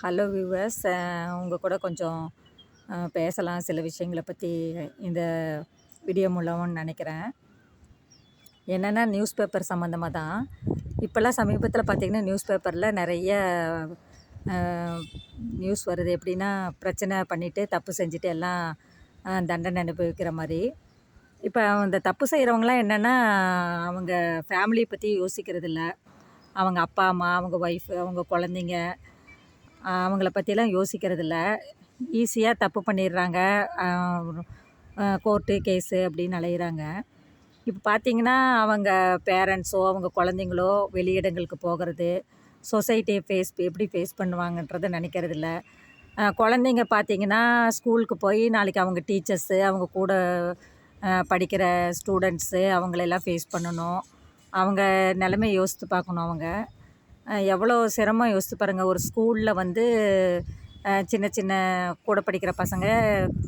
Hello viewers உங்கள் கூட கொஞ்சம் பேசலாம். சில விஷயங்களை பற்றி இந்த வீடியோ மூலம்னு நினைக்கிறேன். என்னென்னா நியூஸ் பேப்பர் சம்மந்தமாக தான். இப்போல்லாம் சமீபத்தில் பார்த்திங்கன்னா நியூஸ் பேப்பரில் நிறைய நியூஸ் வருது. எப்படின்னா பிரச்சனை பண்ணிவிட்டு தப்பு செஞ்சுட்டு எல்லாம் தண்டனை அனுபவிக்கிற மாதிரி. இப்போ அந்த தப்பு செய்கிறவங்களாம் என்னென்னா அவங்க ஃபேமிலியை பற்றி யோசிக்கிறதில்ல. அவங்க அப்பா அம்மா அவங்க ஒய்ஃபு அவங்க குழந்தைங்க அவங்கள பற்றிலாம் யோசிக்கிறதில்ல. ஈஸியாக தப்பு பண்ணிடுறாங்க கோர்ட்டு கேஸு அப்படின்னு அலையிறாங்க. இப்போ பார்த்தீங்கன்னா அவங்க பேரண்ட்ஸோ அவங்க குழந்தைங்களோ வெளியிடங்களுக்கு போகிறது சொசைட்டியை ஃபேஸ் எப்படி ஃபேஸ் பண்ணுவாங்கன்றதை நினைக்கிறதில்ல. குழந்தைங்க பார்த்தீங்கன்னா ஸ்கூலுக்கு போய் நாளைக்கு அவங்க டீச்சர்ஸு அவங்க கூட படிக்கிற ஸ்டூடெண்ட்ஸு அவங்களெல்லாம் ஃபேஸ் பண்ணணும். அவங்க நிலைமை யோசித்து பார்க்கணும் அவங்க. எவ்வளோ சிரமம் யோசித்து பாருங்கள் ஒரு ஸ்கூலில் வந்து சின்ன சின்ன கூட படிக்கிற பசங்க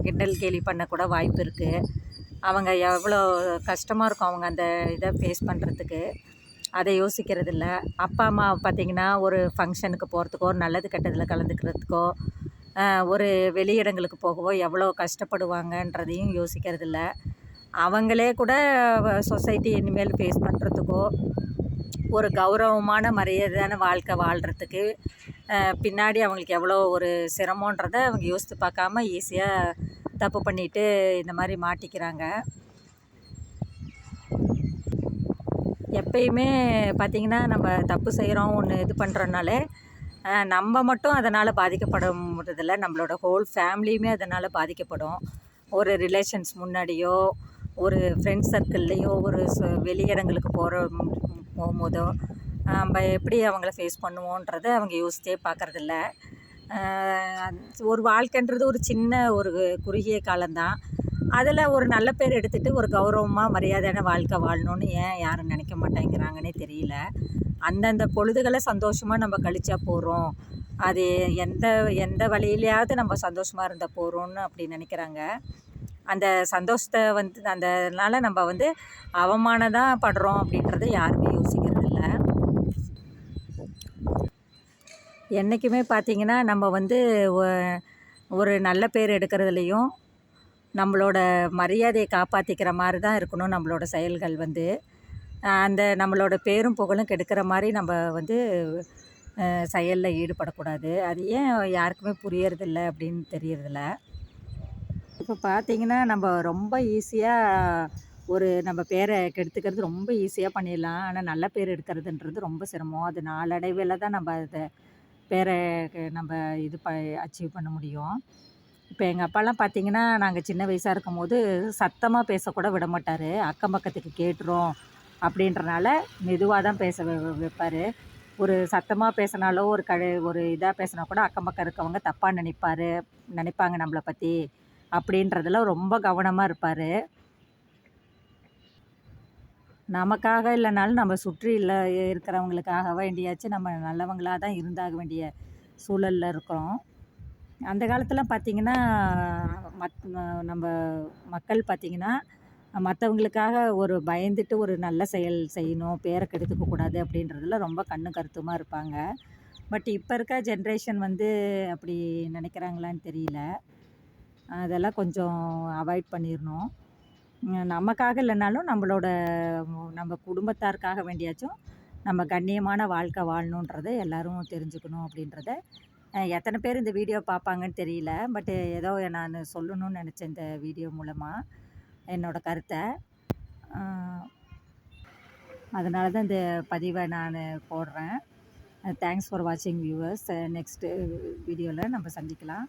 கிண்டல் கேலி பண்ண கூட வாய்ப்பு இருக்குது அவங்க எவ்வளோ கஷ்டமாக இருக்கும் அவங்க அந்த இதை ஃபேஸ் பண்ணுறதுக்கு அதை யோசிக்கிறது இல்லை அப்பா அம்மா பார்த்திங்கன்னா ஒரு ஃபங்க்ஷனுக்கு போகிறதுக்கோ நல்லது கெட்டதில் கலந்துக்கிறதுக்கோ ஒரு வெளியிடங்களுக்கு போகவோ எவ்வளோ கஷ்டப்படுவாங்கன்றதையும் யோசிக்கிறது இல்லை அவங்களே கூட சொசைட்டி இனிமேல் ஃபேஸ் பண்ணுறதுக்கோ ஒரு கௌரவமான மரியாதையான வாழ்க்கை வாழ்கிறதுக்கு பின்னாடி அவங்களுக்கு எவ்வளோ ஒரு சிரமன்றத அவங்க யோசித்து பார்க்காம ஈஸியாக தப்பு பண்ணிட்டு இந்த மாதிரி மாட்டிக்கிறாங்க. எப்பயுமே பார்த்திங்கன்னா நம்ம தப்பு செய்கிறோம் ஒன்று இது பண்ணுறோன்னாலே நம்ம மட்டும் அதனால் பாதிக்கப்பட முடியறதில்ல நம்மளோட ஹோல் ஃபேமிலியுமே அதனால் பாதிக்கப்படும். ஒரு ரிலேஷன்ஸ் முன்னாடியோ ஒரு ஃப்ரெண்ட்ஸ் சர்க்கிள்லேயோ ஒரு வெளியிடங்களுக்கு போகிற போகும்போதோ நம்ம எப்படி அவங்கள ஃபேஸ் பண்ணுவோன்றத அவங்க யோசிச்சே பார்க்கறதில்ல ஒரு வாழ்க்கைன்றது ஒரு சின்ன ஒரு குறுகிய காலம்தான். அதில் ஒரு நல்ல பேர் எடுத்துகிட்டு ஒரு கௌரவமாக மரியாதையான வாழ்க்கை வாழணும்னு ஏன் யாரும் நினைக்க மாட்டேங்கிறாங்கன்னே தெரியல. அந்தந்த பொழுதுகளை சந்தோஷமாக நம்ம கழிச்சா போகிறோம் அது எந்த எந்த வழியிலையாவது நம்ம சந்தோஷமாக இருந்தால் போகிறோம்னு அப்படி நினைக்கிறாங்க. அந்த சந்தோஷத்தை வந்து அந்தனால நம்ம வந்து அவமானம் தான் படுறோம் அப்படின்றத யாருமே யோசிக்கிறது இல்லை. என்றைக்குமே பார்த்திங்கன்னா நம்ம வந்து ஒரு நல்ல பேர் எடுக்கிறதுலையும் நம்மளோட மரியாதையை காப்பாற்றிக்கிற மாதிரி தான் இருக்கணும் நம்மளோட செயல்கள் வந்து. அந்த நம்மளோட பேரும் புகழும் கெடுக்கிற மாதிரி நம்ம வந்து செயலில் ஈடுபடக்கூடாது. அது ஏன் யாருக்குமே புரியறதில்ல அப்படின்னு தெரியறதில்ல. இப்போ பார்த்தீங்கன்னா நம்ம ரொம்ப ஈஸியாக ஒரு நம்ம பேரை கெடுத்துக்கிறது ரொம்ப ஈஸியாக பண்ணிடலாம். ஆனால் நல்ல பேர் எடுக்கிறதுன்றது ரொம்ப சிரமம். அது நாளடைவில் தான் நம்ம அதை பேரை நம்ம இது ப அச்சீவ் பண்ண முடியும். இப்போ எங்கள் அப்பாலாம் பார்த்தீங்கன்னா நாங்கள் சின்ன வயசாக இருக்கும்போது சத்தமாக பேசக்கூட விட மாட்டார். அக்கம் பக்கத்துக்கு கேட்டுரும் அப்படின்றனால மெதுவாக தான் பேச வைப்பார். ஒரு சத்தமாக பேசினாலோ ஒரு கழு ஒரு இதாக பேசினா கூட அக்கம் பக்கம் இருக்கவங்க தப்பாக நினைப்பார் நினைப்பாங்க நம்மளை பற்றி அப்படின்றதுல ரொம்ப கவனமாக இருப்பார். நமக்காக இல்லைனாலும் நம்ம சுற்றி இல்லை இருக்கிறவங்களுக்காக வேண்டியாச்சும் நம்ம நல்லவங்களாக தான் இருந்தாக வேண்டிய சூழலில் இருக்கிறோம். அந்த காலத்தில் பார்த்திங்கன்னா மத் நம்ம மக்கள் பார்த்திங்கன்னா மற்றவங்களுக்காக ஒரு பயந்துட்டு ஒரு நல்ல செயல் செய்யணும் பேரை கெடுத்துக்க கூடாது அப்படின்றதுல ரொம்ப கண்ணு கருத்துமாக இருப்பாங்க. பட் இப்போ இருக்க ஜென்ரேஷன் வந்து அப்படி நினைக்கிறாங்களான்னு தெரியல. அதெல்லாம் கொஞ்சம் அவாய்ட் பண்ணிடணும் நமக்காக இல்லைனாலும் நம்மளோட நம்ம குடும்பத்தாருக்காக வேண்டியாச்சும் நம்ம கண்ணியமான வாழ்க்கை வாழணுன்றதை எல்லோரும் தெரிஞ்சுக்கணும் அப்படின்றத எத்தனை பேர் இந்த வீடியோ பார்ப்பாங்கன்னு தெரியல பட் ஏதோ நான் சொல்லணும்னு நினச்சேன் இந்த வீடியோ மூலமாக என்னோடய கருத்தை. அதனால தான் இந்த பதிவை நான் போடுறேன். தேங்க்ஸ் ஃபார் வாட்சிங் வியூவர்ஸ் நெக்ஸ்ட்டு வீடியோவில் நம்ம சந்திக்கலாம்.